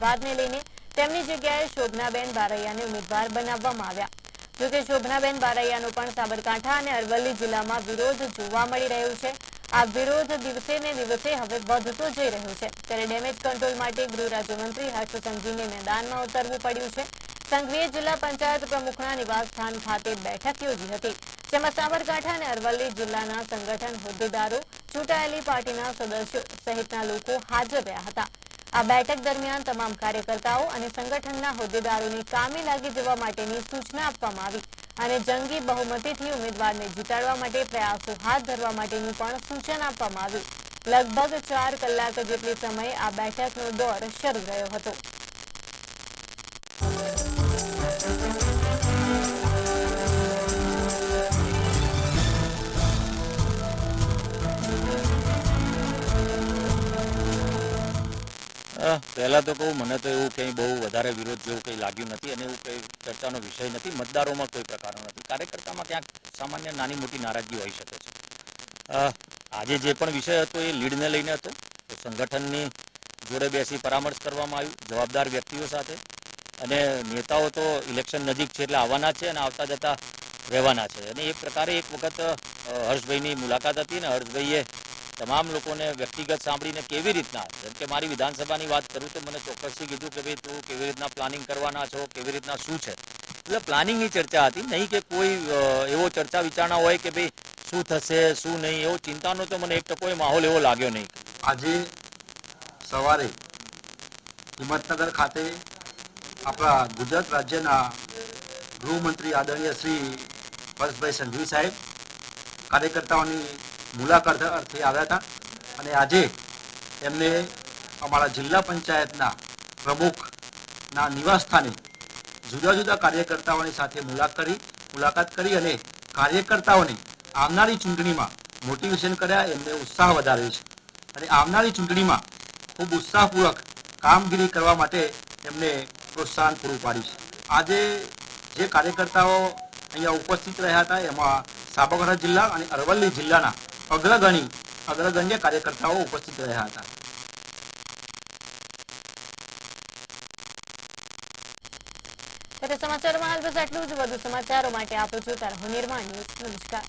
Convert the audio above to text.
વિવાદને લઈને તેમની જગ્યાએ શોભનાબેન બારૈયાને ઉમેદવાર બનાવવામાં આવ્યા. જોકે શોભનાબેન બારૈયાનો પણ સાબરકાંઠા અને અરવલ્લી જિલ્લામાં વિરોધ જોવા મળી રહ્યો છે. આ વિરોધ દિવસે ને દિવસે હવે વધતો જઈ રહ્યો છે. ત્યારે ડેમેજ કંટ્રોલ માટે ગૃહ રાજ્યમંત્રી હર્ષ સંઘવીને મેદાનમાં ઉતરવું પડ્યું છે. સંઘવીએ જિલ્લા પંચાયત પ્રમુખના નિવાસસ્થાન ખાતે બેઠક યોજી હતી, જેમાં સાબરકાંઠા અને અરવલ્લી જિલ્લાના સંગઠન હોદ્દેદારો ચૂંટાયેલી પાર્ટીના સદસ્યો સહિતના લોકો હાજર રહ્યા હતા. આ બેઠક દરમિયાન તમામ કાર્યકર્તાઓ અને સંગઠનના હોદ્દેદારોને કામે લાગી જવા માટેની સૂચના આપવામાં આવી અને જંગી બહુમતીથી ઉમેદવારને જીતાડવા માટે પ્રયાસો હાથ ધરવા માટેનું પણ સૂચન આપવામાં આવ્યું લગભગ ચાર કલાક જેટલી સમય આ બેઠકનો દોર શરૂ રહ્યો હતો. પહેલા તો કહું, મને તો એવું કંઈ બહુ વધારે વિરોધ જેવું કંઈ લાગ્યું નથી અને એવું કંઈ ચર્ચાનો વિષય નથી. મતદારોમાં કોઈ પ્રકારનો નથી. કાર્યકર્તામાં ક્યાંક સામાન્ય નાની મોટી નારાજગી હોઈ શકે છે. આજે જે પણ વિષય હતો એ લીડને લઈને હતો. સંગઠનની જોડે બેસી પરામર્શ કરવામાં આવ્યું, જવાબદાર વ્યક્તિઓ સાથે. અને નેતાઓ તો ઇલેક્શન નજીક છે એટલે આવવાના છે અને આવતા જતા રહેવાના છે. અને એ પ્રકારે એક વખત હર્ષભાઈની મુલાકાત હતી અને હર્ષભાઈએ તમામ લોકોને વ્યક્તિગત સાંભળીને કેવી રીતના? જેમ કે મારી વિધાનસભાની વાત કરું તો મને ચોક્કસથી કીધું કે ભાઈ, તું કેવી રીતના પ્લાનિંગ કરવાના છો? કેવી રીતના શું છે? એટલે પ્લાનિંગની ચર્ચા હતી. નહીં કે કોઈ એવો ચર્ચા વિચારણા હોય કે ભાઈ, શું થશે, શું નહીં, એવો ચિંતાનો તો મને એક ટકોય માહોલ એવો લાગ્યો નહીં. આજે સવારે હિંમતનગર ખાતે આપણા ગુજરાત રાજ્યના ગૃહમંત્રી આદરણીય શ્રી હર્ષભાઈ સંઘવી સાહેબ, કાર્યકર્તાઓની મુલાકાત અર્થે આવ્યા હતા. અને આજે એમને અમારા જિલ્લા પંચાયતના પ્રમુખના નિવાસસ્થાને જુદા જુદા કાર્યકર્તાઓની સાથે મુલાકાત કરી મુલાકાત કરી અને કાર્યકર્તાઓને આવનારી ચૂંટણીમાં મોટિવેશન કર્યા, એમને ઉત્સાહ વધાર્યો છે. અને આવનારી ચૂંટણીમાં ખૂબ ઉત્સાહપૂર્વક કામગીરી કરવા માટે એમને પ્રોત્સાહન પૂરું પાડ્યું છે. આજે જે કાર્યકર્તાઓ અહીંયા ઉપસ્થિત રહ્યા હતા, એમાં સાબરકાંઠા જિલ્લા અને અરવલ્લી જિલ્લાના અગ્રગણી, અગ્રગણ્ય કાર્યકર્તાઓ ઉપસ્થિત રહ્યા હતા. સમાચારોમાં હાલ બસ આટલું જ. વધુ સમાચારો માટે આપો જોતા રહો નિર્માણ ન્યૂઝ, નમસ્કાર.